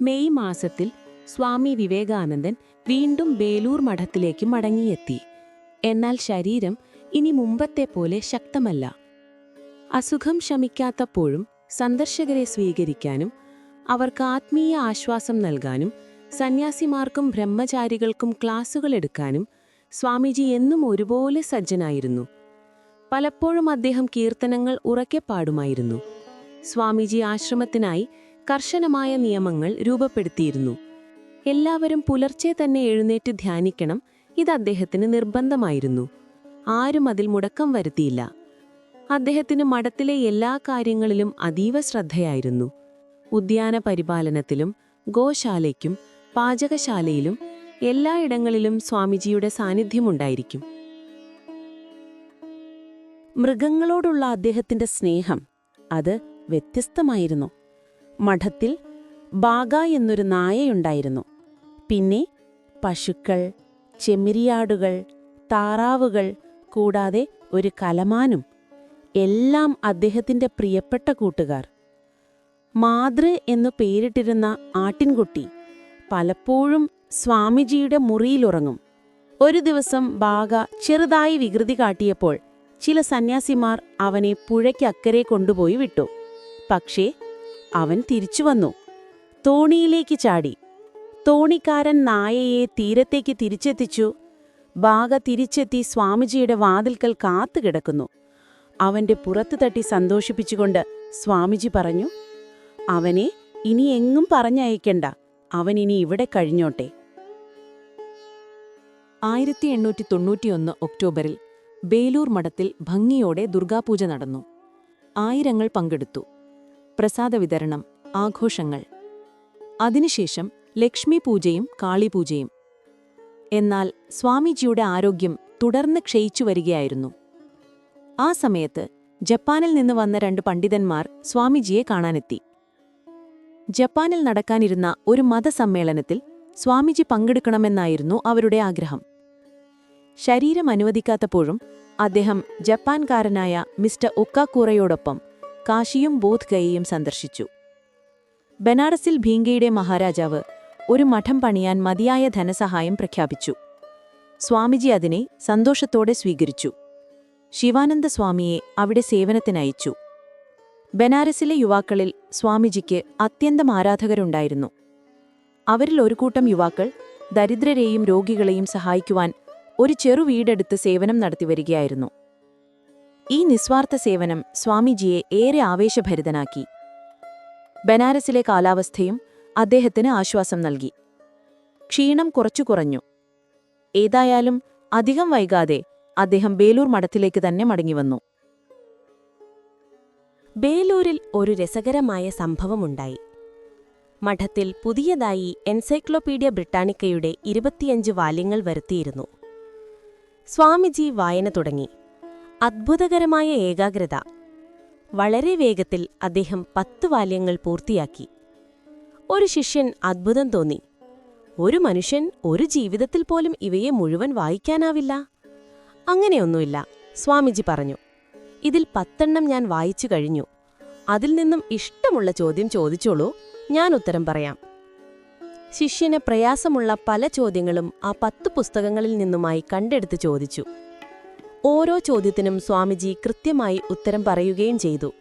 May മാസത്തിൽ സ്വാമി വിവേകാനന്ദൻ വീണ്ടും ബേലൂർ മഠത്തിലേക്ക് മടങ്ങിയെത്തി. എന്നാൽ ശരീരം ഇനി മുമ്പത്തെ പോലെ ശക്തമല്ല. അസുഖം ശമിക്കാത്തപ്പോഴും സന്ദർശകരെ സ്വീകരിക്കാനും അവർക്ക് ആത്മീയ ആശ്വാസം നൽകാനും സന്യാസിമാർക്കും ബ്രഹ്മചാരികൾക്കും ക്ലാസുകൾ എടുക്കാനും സ്വാമിജി എന്നും ഒരുപോലെ സജ്ജനായിരുന്നു. പലപ്പോഴും അദ്ദേഹം കീർത്തനങ്ങൾ ഉറക്കെ പാടുമായിരുന്നു. സ്വാമിജി ആശ്രമത്തിനായി കർശനമായ നിയമങ്ങൾ രൂപപ്പെടുത്തിയിരുന്നു. എല്ലാവരും പുലർച്ചെ തന്നെ എഴുന്നേറ്റ് ധ്യാനിക്കണം ഇത് അദ്ദേഹത്തിന് നിർബന്ധമായിരുന്നു. ആരും അതിൽ മുടക്കം വരുത്തിയില്ല. അദ്ദേഹത്തിന് മഠത്തിലെ എല്ലാ കാര്യങ്ങളിലും അതീവ ശ്രദ്ധയായിരുന്നു. ഉദ്യാന പരിപാലനത്തിലും ഗോശാലയ്ക്കും പാചകശാലയിലും എല്ലായിടങ്ങളിലും സ്വാമിജിയുടെ സാന്നിധ്യമുണ്ടായിരിക്കും. മൃഗങ്ങളോടുള്ള അദ്ദേഹത്തിന്റെ സ്നേഹം അത് വ്യത്യസ്തമായിരുന്നു. മഠത്തിൽ ബാഗ എന്നൊരു നായയുണ്ടായിരുന്നു. പിന്നെ പശുക്കൾ ചെമ്മിരിയാടുകൾ താറാവുകൾ കൂടാതെ ഒരു കലമാനും എല്ലാം അദ്ദേഹത്തിന്റെ പ്രിയപ്പെട്ട കൂട്ടുകാർ. മാതൃ എന്നു പേരിട്ടിരുന്ന ആട്ടിൻകുട്ടി പലപ്പോഴും സ്വാമിജിയുടെ മുറിയിലുറങ്ങും. ഒരു ദിവസം ബാഗ ചെറുതായി വികൃതി കാട്ടിയപ്പോൾ ചില സന്യാസിമാർ അവനെ പുഴയ്ക്കക്കരെ കൊണ്ടുപോയി വിട്ടു. പക്ഷേ അവൻ തിരിച്ചു വന്നു. തോണിയിലേക്ക് ചാടി. തോണിക്കാരൻ നായയെ തീരത്തേക്ക് തിരിച്ചെത്തിച്ചു. ബാഗ തിരിച്ചെത്തി സ്വാമിജിയുടെ വാതിൽക്കൽ കാത്തുകിടക്കുന്നു അവന്റെ പുറത്തു തട്ടി സന്തോഷിപ്പിച്ചുകൊണ്ട് സ്വാമിജി പറഞ്ഞു അവനെ ഇനി എങ്ങും പറഞ്ഞയക്കണ്ട. അവൻ ഇനി ഇവിടെ കഴിഞ്ഞോട്ടെ. ആയിരത്തി എണ്ണൂറ്റി തൊണ്ണൂറ്റിയൊന്ന് ഒക്ടോബറിൽ ബേലൂർ മഠത്തിൽ ഭംഗിയോടെ ദുർഗാപൂജ നടന്നു. ആയിരങ്ങൾ പങ്കെടുത്തു. പ്രസാദ വിതരണം ആഘോഷങ്ങൾ. അതിനുശേഷം ലക്ഷ്മി പൂജയും കാളിപൂജയും. എന്നാൽ സ്വാമിജിയുടെ ആരോഗ്യം തുടർന്ന് ക്ഷയിച്ചു വരികയായിരുന്നു ആ സമയത്ത് ജപ്പാനിൽ നിന്ന് വന്ന രണ്ട് പണ്ഡിതന്മാർ സ്വാമിജിയെ കാണാനെത്തി. ജപ്പാനിൽ നടക്കാനിരുന്ന ഒരു മതസമ്മേളനത്തിൽ സ്വാമിജി പങ്കെടുക്കണമെന്നായിരുന്നു അവരുടെ ആഗ്രഹം. ശരീരം അനുവദിക്കാത്തപ്പോഴും അദ്ദേഹം ജപ്പാൻകാരനായ മിസ്റ്റർ ഒക്കാക്കൂറയോടൊപ്പം കാശിയും ബോധ് ഗയയും സന്ദർശിച്ചു. ബനാറസിൽ ഭീങ്കയുടെ മഹാരാജാവ് ഒരു മഠം പണിയാൻ മതിയായ ധനസഹായം പ്രഖ്യാപിച്ചു. സ്വാമിജി അതിനെ സന്തോഷത്തോടെ സ്വീകരിച്ചു. ശിവാനന്ദ സ്വാമിയെ അവിടെ സേവനത്തിനയച്ചു. ബനാറസിലെ യുവാക്കളിൽ സ്വാമിജിക്ക് അത്യന്തം ആരാധകരുണ്ടായിരുന്നു. അവരിൽ ഒരു കൂട്ടം യുവാക്കൾ ദരിദ്രരെയും രോഗികളെയും സഹായിക്കുവാൻ ഒരു ചെറു വീടെടുത്ത് സേവനം നടത്തിവരികയായിരുന്നു. ഈ നിസ്വാർത്ഥ സേവനം സ്വാമിജിയെ ഏറെ ആവേശഭരിതനാക്കി. ബനാരസിലെ കാലാവസ്ഥയും അദ്ദേഹത്തിന് ആശ്വാസം നൽകി. ക്ഷീണം കുറച്ചു കുറഞ്ഞു. ഏതായാലും അധികം വൈകാതെ അദ്ദേഹം ബേലൂർ മഠത്തിലേക്ക് തന്നെ മടങ്ങിവന്നു. ബേലൂരിൽ ഒരു രസകരമായ സംഭവമുണ്ടായി. മഠത്തിൽ പുതിയതായി എൻസൈക്ലോപീഡിയ ബ്രിട്ടാനിക്കയുടെ ഇരുപത്തിയഞ്ച് വാല്യങ്ങൾ വരുത്തിയിരുന്നു. സ്വാമിജി വായന തുടങ്ങി. അദ്ഭുതകരമായ ഏകാഗ്രത. വളരെ വേഗത്തിൽ അദ്ദേഹം പത്ത് വാല്യങ്ങൾ പൂർത്തിയാക്കി. ഒരു ശിഷ്യൻ അത്ഭുതം തോന്നി. ഒരു മനുഷ്യൻ ഒരു ജീവിതത്തിൽ പോലും ഇവയെ മുഴുവൻ വായിക്കാനാവില്ല? അങ്ങനെയൊന്നുമില്ല സ്വാമിജി പറഞ്ഞു. ഇതിൽ പത്തെണ്ണം ഞാൻ വായിച്ചു കഴിഞ്ഞു. അതിൽ നിന്നും ഇഷ്ടമുള്ള ചോദ്യം ചോദിച്ചോളൂ ഞാൻ ഉത്തരം പറയാം. ശിഷ്യന് പ്രയാസമുള്ള പല ചോദ്യങ്ങളും ആ പത്ത് പുസ്തകങ്ങളിൽ നിന്നുമായി കണ്ടെടുത്ത് ചോദിച്ചു. ഓരോ ചോദ്യത്തിനും സ്വാമിജി കൃത്യമായി ഉത്തരം പറയുകയും ചെയ്തു.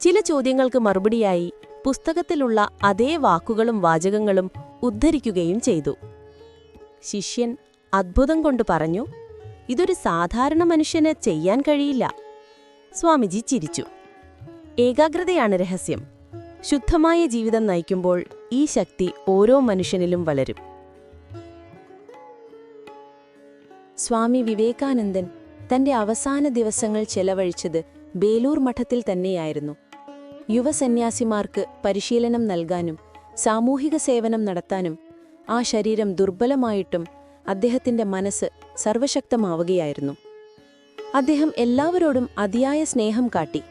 ചില ചോദ്യങ്ങൾക്ക് മറുപടിയായി പുസ്തകത്തിലുള്ള അതേ വാക്കുകളും വാചകങ്ങളും ഉദ്ധരിക്കുകയും ചെയ്തു. ശിഷ്യൻ അത്ഭുതം കൊണ്ട് പറഞ്ഞു ഇതൊരു സാധാരണ മനുഷ്യന് ചെയ്യാൻ കഴിയില്ല. സ്വാമിജി ചിരിച്ചു. ഏകാഗ്രതയാണ് രഹസ്യം. ശുദ്ധമായ ജീവിതം നയിക്കുമ്പോൾ ഈ ശക്തി ഓരോ മനുഷ്യനിലും വളരും. സ്വാമി വിവേകാനന്ദൻ തന്റെ അവസാന ദിവസങ്ങൾ ചെലവഴിച്ചത് ബേലൂർ മഠത്തിൽ തന്നെയായിരുന്നു. യുവസന്യാസിമാർക്ക് പരിശീലനം നൽകാനും സാമൂഹിക സേവനം നടത്താനും ആ ശരീരം ദുർബലമായിട്ടും അദ്ദേഹത്തിന്റെ മനസ്സ് സർവശക്തമാവുകയായിരുന്നു. അദ്ദേഹം എല്ലാവരോടും അതിയായ സ്നേഹം കാട്ടി.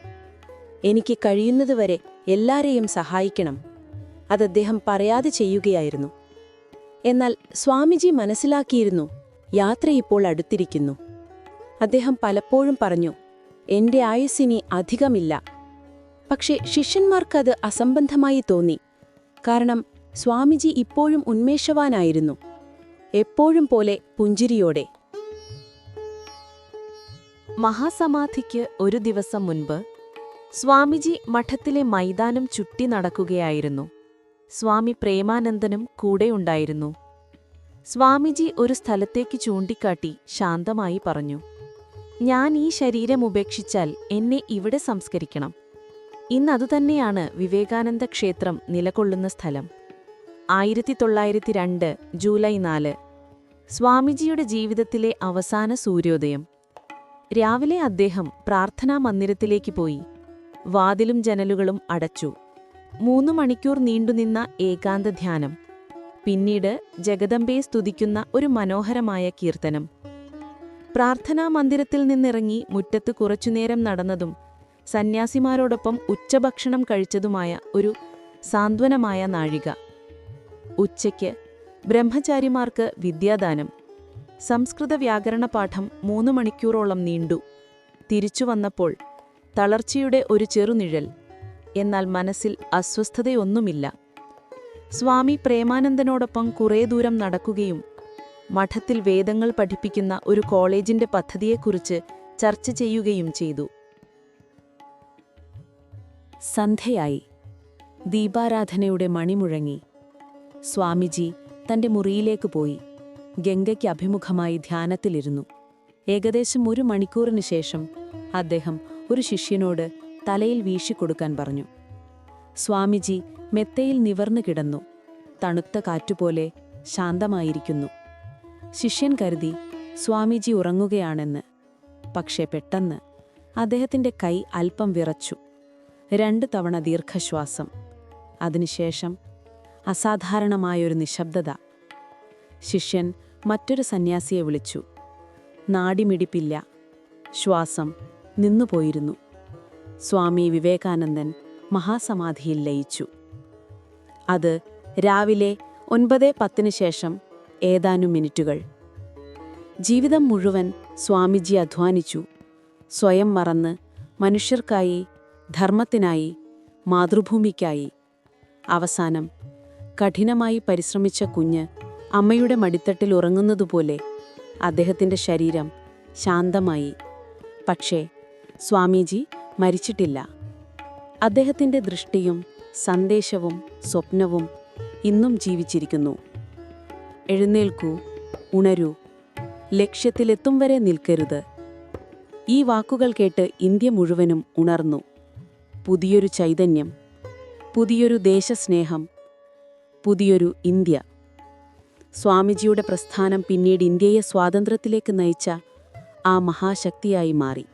എനിക്ക് കഴിയുന്നതുവരെ എല്ലാരെയും സഹായിക്കണം. അത് അദ്ദേഹം പറയാതെ ചെയ്യുകയായിരുന്നു. എന്നാൽ സ്വാമിജി മനസ്സിലാക്കിയിരുന്നു യാത്ര ഇപ്പോൾ അടുത്തിരിക്കുന്നു. അദ്ദേഹം പലപ്പോഴും പറഞ്ഞു എന്റെ ആയുസ്സിനി അധികമില്ല. പക്ഷേ ശിഷ്യന്മാർക്കത് അസംബന്ധമായി തോന്നി. കാരണം സ്വാമിജി ഇപ്പോഴും ഉന്മേഷവാനായിരുന്നു എപ്പോഴും പോലെ പുഞ്ചിരിയോടെ. മഹാസമാധിക്ക് ഒരു ദിവസം മുൻപ് സ്വാമിജി മഠത്തിലെ മൈതാനം ചുറ്റി നടക്കുകയായിരുന്നു. സ്വാമി പ്രേമാനന്ദനും കൂടെയുണ്ടായിരുന്നു സ്വാമിജി ഒരു സ്ഥലത്തേക്ക് ചൂണ്ടിക്കാട്ടി ശാന്തമായി പറഞ്ഞു ഞാൻ ഈ ശരീരം ഉപേക്ഷിച്ചാൽ എന്നെ ഇവിടെ സംസ്കരിക്കണം. ഇന്നതുതന്നെയാണ് വിവേകാനന്ദ ക്ഷേത്രം നിലകൊള്ളുന്ന സ്ഥലം. ആയിരത്തി തൊള്ളായിരത്തി രണ്ട് ജൂലൈ നാല്. സ്വാമിജിയുടെ ജീവിതത്തിലെ അവസാന സൂര്യോദയം. രാവിലെ അദ്ദേഹം പ്രാർത്ഥനാ മന്ദിരത്തിലേക്ക് പോയി. വാതിലും ജനലുകളും അടച്ചു. മൂന്നു മണിക്കൂർ നീണ്ടുനിന്ന ഏകാന്ത ധ്യാനം പിന്നീട് ജഗദമ്പയെ സ്തുതിക്കുന്ന ഒരു മനോഹരമായ കീർത്തനം. പ്രാർത്ഥനാ മന്ദിരത്തിൽ നിന്നിറങ്ങി മുറ്റത്ത് കുറച്ചുനേരം നടന്നതും സന്യാസിമാരോടൊപ്പം ഉച്ചഭക്ഷണം കഴിച്ചതുമായ ഒരു സാന്ത്വനമായ നാഴിക. ഉച്ചയ്ക്ക് ബ്രഹ്മചാരിമാർക്ക് വിദ്യാദാനം. സംസ്കൃത വ്യാകരണ പാഠം മൂന്ന് മണിക്കൂറോളം നീണ്ടു. തിരിച്ചു വന്നപ്പോൾ തളർച്ചയുടെ ഒരു ചെറുനിഴൽ. എന്നാൽ മനസ്സിൽ അസ്വസ്ഥതയൊന്നുമില്ല. സ്വാമി പ്രേമാനന്ദനോടൊപ്പം കുറേ ദൂരം നടക്കുകയും മഠത്തിൽ വേദങ്ങൾ പഠിപ്പിക്കുന്ന ഒരു കോളേജിന്റെ പദ്ധതിയെക്കുറിച്ച് ചർച്ച ചെയ്യുകയും ചെയ്തു. സന്ധ്യയായി. ദീപാരാധനയുടെ മണിമുഴങ്ങി സ്വാമിജി തന്റെ മുറിയിലേക്ക് പോയി. ഗംഗയ്ക്ക് അഭിമുഖമായി ധ്യാനത്തിലിരുന്നു. ഏകദേശം ഒരു മണിക്കൂറിന് ശേഷം അദ്ദേഹം ഒരു ശിഷ്യനോട് തലയിൽ വീശിക്കൊടുക്കാൻ പറഞ്ഞു. സ്വാമിജി മെത്തയിൽ നിവർന്നു കിടന്നു. തണുത്ത കാറ്റുപോലെ ശാന്തമായിരിക്കുന്നു. ശിഷ്യൻ കരുതി സ്വാമിജി ഉറങ്ങുകയാണെന്ന്. പക്ഷേ പെട്ടെന്ന് അദ്ദേഹത്തിന്റെ കൈ അല്പം വിറച്ചു. രണ്ട് തവണ ദീർഘശ്വാസം. അതിനുശേഷം അസാധാരണമായൊരു നിശബ്ദത. ശിഷ്യൻ മറ്റൊരു സന്യാസിയെ വിളിച്ചു. നാടിമിടിപ്പില്ല. ശ്വാസം നിന്നുപോയിരുന്നു. സ്വാമി വിവേകാനന്ദൻ മഹാസമാധിയിൽ ലയിച്ചു. അത് രാവിലെ ഒൻപത് പത്തിന് ശേഷം ഏതാനും മിനിറ്റുകൾ. ജീവിതം മുഴുവൻ സ്വാമിജി അധ്വാനിച്ചു. സ്വയം മറന്ന് മനുഷ്യർക്കായി ധർമ്മത്തിനായി മാതൃഭൂമിക്കായി. അവസാനം കഠിനമായി പരിശ്രമിച്ച കുഞ്ഞ് അമ്മയുടെ മടിത്തട്ടിൽ ഉറങ്ങുന്നതുപോലെ അദ്ദേഹത്തിന്റെ ശരീരം ശാന്തമായി. പക്ഷേ സ്വാമിജി മരിച്ചിട്ടില്ല. അദ്ദേഹത്തിന്റെ ദൃഷ്ടിയും സന്ദേശവും സ്വപ്നവും ഇന്നും ജീവിച്ചിരിക്കുന്നു. എഴുന്നേൽക്കൂ ഉണരൂ ലക്ഷ്യത്തിലെത്തും വരെ നിൽക്കരുത്. ഈ വാക്കുകൾ കേട്ട് ഇന്ത്യ മുഴുവനും ഉണർന്നു. പുതിയൊരു ചൈതന്യം പുതിയൊരു ദേശസ്നേഹം പുതിയൊരു ഇന്ത്യ. സ്വാമിജിയുടെ പ്രസ്ഥാനം പിന്നീട് ഇന്ത്യയെ സ്വാതന്ത്ര്യത്തിലേക്ക് നയിച്ച ആ മഹാശക്തിയായി മാറി.